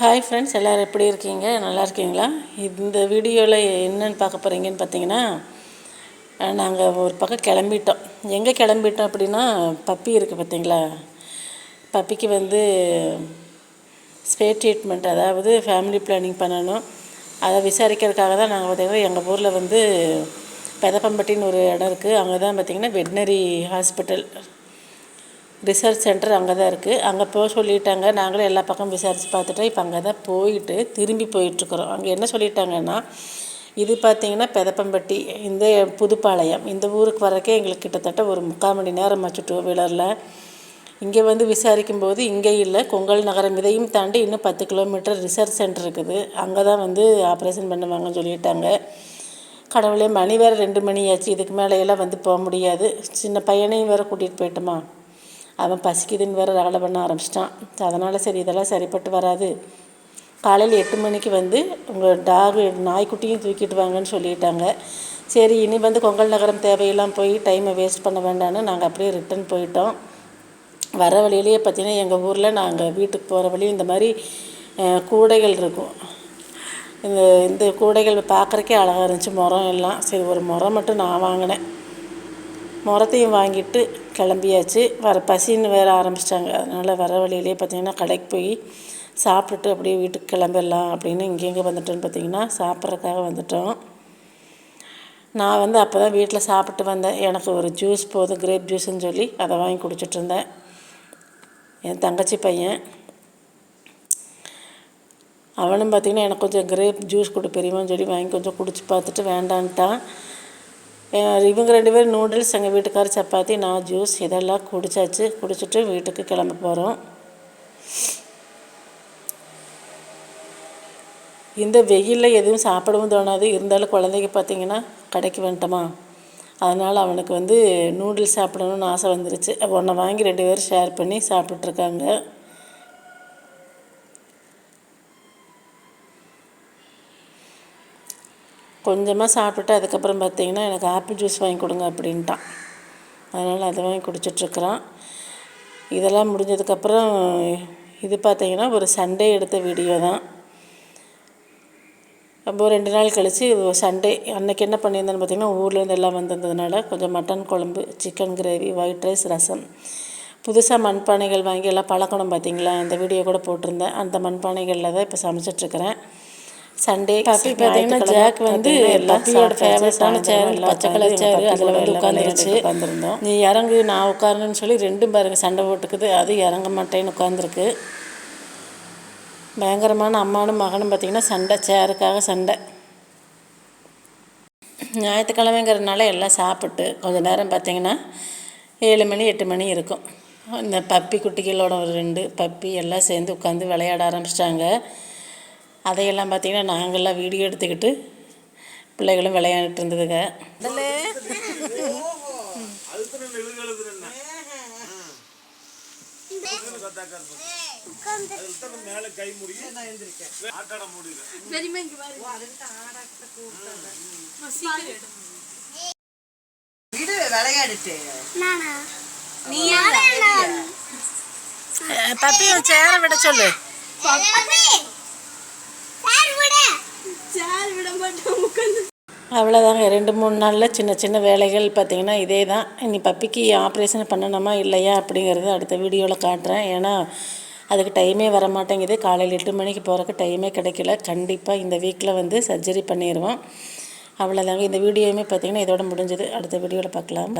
Hi friends எல்லோரும் எப்படி இருக்கீங்க? நல்லா இருக்கீங்களா? இந்த வீடியோவில் என்னென்னு பார்க்க போகிறீங்கன்னு பார்த்தீங்கன்னா நாங்கள் ஒரு பக்கம் கிளம்பிட்டோம். எங்கே கிளம்பிட்டோம் அப்படின்னா பப்பி இருக்குது பார்த்தீங்களா? பப்பிக்கு வந்து ஸ்பே ட்ரீட்மெண்ட் அதாவது ஃபேமிலி பிளானிங் பண்ணணும். அதை விசாரிக்கிறதுக்காக தான் நாங்கள் பார்த்தீங்கன்னா எங்கள் ஊரில் வந்து பெதப்பம்பட்டின்னு ஒரு இடம் இருக்குது அங்கே தான் பார்த்திங்கன்னா வெட்னரி ஹாஸ்பிட்டல் ரிசர்ச் சென்டர் அங்கே தான் இருக்குது அங்கே போக சொல்லிட்டாங்க. நாங்களும் எல்லா பக்கம் விசாரித்து பார்த்துட்டு இப்போ அங்கே தான் போயிட்டு திரும்பி போயிட்டுருக்குறோம். அங்கே என்ன சொல்லிட்டாங்கன்னா இது பார்த்திங்கன்னா பெதப்பம்பட்டி இந்த புதுப்பாளையம் இந்த ஊருக்கு வரக்கே எங்களுக்கு கிட்டத்தட்ட ஒரு முக்கால் மணி நேரம் ஆச்சு டூ வீலரில் இங்கே வந்து விசாரிக்கும் போது இங்கே இல்லை. கொங்கல் நகரம் இதையும் தாண்டி இன்னும் பத்து கிலோமீட்டர் ரிசர்ச் சென்டர் இருக்குது. அங்கே தான் வந்து ஆப்ரேஷன் பண்ணுவாங்கன்னு சொல்லிட்டாங்க. கடவுளே மணி வேறு ரெண்டு மணி ஆச்சு. இதுக்கு மேலேயெல்லாம் வந்து போக முடியாது. சின்ன பையனையும் வேறு கூட்டிகிட்டு போயிட்டோமா? அவன் பசிக்குதுன்னு வேறு ரகலை பண்ண ஆரம்பிச்சிட்டான். அதனால் சரி இதெல்லாம் சரிப்பட்டு வராது. காலையில் எட்டு மணிக்கு வந்து உங்கள் டாகு நாய்க்குட்டியும் தூக்கிட்டு வாங்கன்னு சொல்லிட்டாங்க. சரி இனி வந்து கொங்கல் நகரம் தேவையெல்லாம் போய் டைமை வேஸ்ட் பண்ண வேண்டான்னு நாங்கள் அப்படியே ரிட்டன் போயிட்டோம். வர வழியிலேயே பார்த்தீங்கன்னா எங்கள் ஊரில் நாங்கள் வீட்டுக்கு போகிற வழியும் இந்த மாதிரி கூடைகள் இருக்கும். இந்த இந்த கூடைகள் பார்க்குறக்கே அழகாக இருந்துச்சு முறம் எல்லாம். சரி ஒரு முறம் மட்டும் நான் வாங்கினேன். முறத்தையும் வாங்கிட்டு கிளம்பியாச்சு. வர பசின்னு வேற ஆரம்பிச்சிட்டாங்க. அதனால் வர வழியிலே பார்த்திங்கன்னா கடைக்கு போய் சாப்பிட்டுட்டு அப்படியே வீட்டுக்கு கிளம்பிடலாம் அப்படின்னு இங்கெங்கே வந்துட்டோன்னு பார்த்திங்கன்னா சாப்பிட்றதுக்காக வந்துட்டோம். நான் வந்து அப்போ தான் வீட்டில் சாப்பிட்டு வந்தேன். எனக்கு ஒரு ஜூஸ் போதும் கிரேப் ஜூஸ்ன்னு சொல்லி அதை வாங்கி குடிச்சிட்டு இருந்தேன். என் தங்கச்சி பையன். அவனும் பார்த்திங்கன்னா எனக்கு கொஞ்சம் கிரேப் ஜூஸ் கொடு பெரியமான்னு சொல்லி வாங்கி கொஞ்சம் குடிச்சு பார்த்துட்டு வேண்டான்ட்டான். இவங்க ரெண்டு பேரும் நூடுல்ஸ் எங்கள் வீட்டுக்கார் சப்பாத்தி நான் ஜூஸ் இதெல்லாம் குடித்தாச்சு குடிச்சிட்டு வீட்டுக்கு கிளம்ப போகிறோம் இந்த வெயிலில் எதுவும் சாப்பிடவும் தோணாது. இருந்தாலும் குழந்தைக்கு பார்த்தீங்கன்னா கடைக்கு வந்துட்டோமா? அதனால் அவனுக்கு வந்து நூடுல்ஸ் சாப்பிடணும்னு ஆசை வந்துருச்சு. ஒன்றை வாங்கி ரெண்டு பேரும் ஷேர் பண்ணி சாப்பிட்ருக்காங்க கொஞ்சமாக சாப்பிட்டுட்டு அதுக்கப்புறம் பார்த்தீங்கன்னா எனக்கு ஆப்பிள் ஜூஸ் வாங்கி கொடுங்க அப்படின்ட்டான். அதனால் அதை வாங்கி குடிச்சிட்ருக்குறான். இதெல்லாம் முடிஞ்சதுக்கப்புறம் இது பார்த்தீங்கன்னா ஒரு சண்டே எடுத்த வீடியோ தான். அப்போ ரெண்டு நாள் கழித்து சண்டே அன்றைக்கி என்ன பண்ணியிருந்தேன்னு பார்த்தீங்கன்னா ஊர்லேருந்து எல்லாம் வந்திருந்ததுனால கொஞ்சம் மட்டன் குழம்பு chicken gravy white rice rasam புதுசாக மண்பானைகள் வாங்கி எல்லாம் பழக்கணும் பார்த்தீங்களா? அந்த வீடியோ கூட போட்டிருந்தேன். அந்த மண்பானைகளில் தான் இப்போ சமைச்சிட்ருக்கிறேன். சண்டே பப்பி பார்த்தீங்கன்னா ஜாக் வந்து பப்பியோட ஃபேவரட்டான சேர் பச்சை கலர் சேர் அதில் வந்து உட்காந்துருச்சு. உட்காந்துருந்தோம் நீ இறங்கு நான் உட்காரணுன்னு சொல்லி ரெண்டும் பாருங்க சண்டை போட்டுக்குது. அது இறங்க மாட்டேன்னு உட்காந்துருக்கு. பயங்கரமான அம்மானும் மகனும் பார்த்திங்கன்னா சண்டை சேருக்காக சண்டை. ஞாயிற்றுக்கிழமைங்கிறதுனால எல்லாம் சாப்பிட்டு கொஞ்சம் நேரம் பார்த்திங்கன்னா ஏழு மணி எட்டு மணி இருக்கும். இந்த பப்பி குட்டிகளோட ஒரு ரெண்டு பப்பி எல்லாம் சேர்ந்து உட்காந்து விளையாட ஆரம்பிச்சிட்டாங்க. அதையெல்லாம் பார்த்திங்கன்னா நாங்கள்லாம் வீடியோ எடுத்துக்கிட்டு பிள்ளைகளும் விளையாண்டுட்டு இருந்ததுங்க. விளையாடிட்டு. பப்பியும் சேர விட சொல்லு. அவ்வளோதாங்க ரெண்டு மூணு நாளில் சின்ன சின்ன வேலைகள் பார்த்திங்கன்னா இதே தான் இனி பப்பிக்கு ஆப்ரேஷன் பண்ணணுமா இல்லையா அப்படிங்கிறது அடுத்த வீடியோவில் காட்டுறேன். ஏன்னா அதுக்கு டைமே வர மாட்டேங்குது காலையில் எட்டு மணிக்கு போகிறக்கு டைமே கிடைக்கல. கண்டிப்பாக இந்த வீக்கில் வந்து சர்ஜரி பண்ணிடுவோம் அவ்வளோதாங்க இந்த வீடியோவுமே பார்த்திங்கன்னா இதோட முடிஞ்சது. அடுத்த வீடியோவில் பார்க்கலாம்.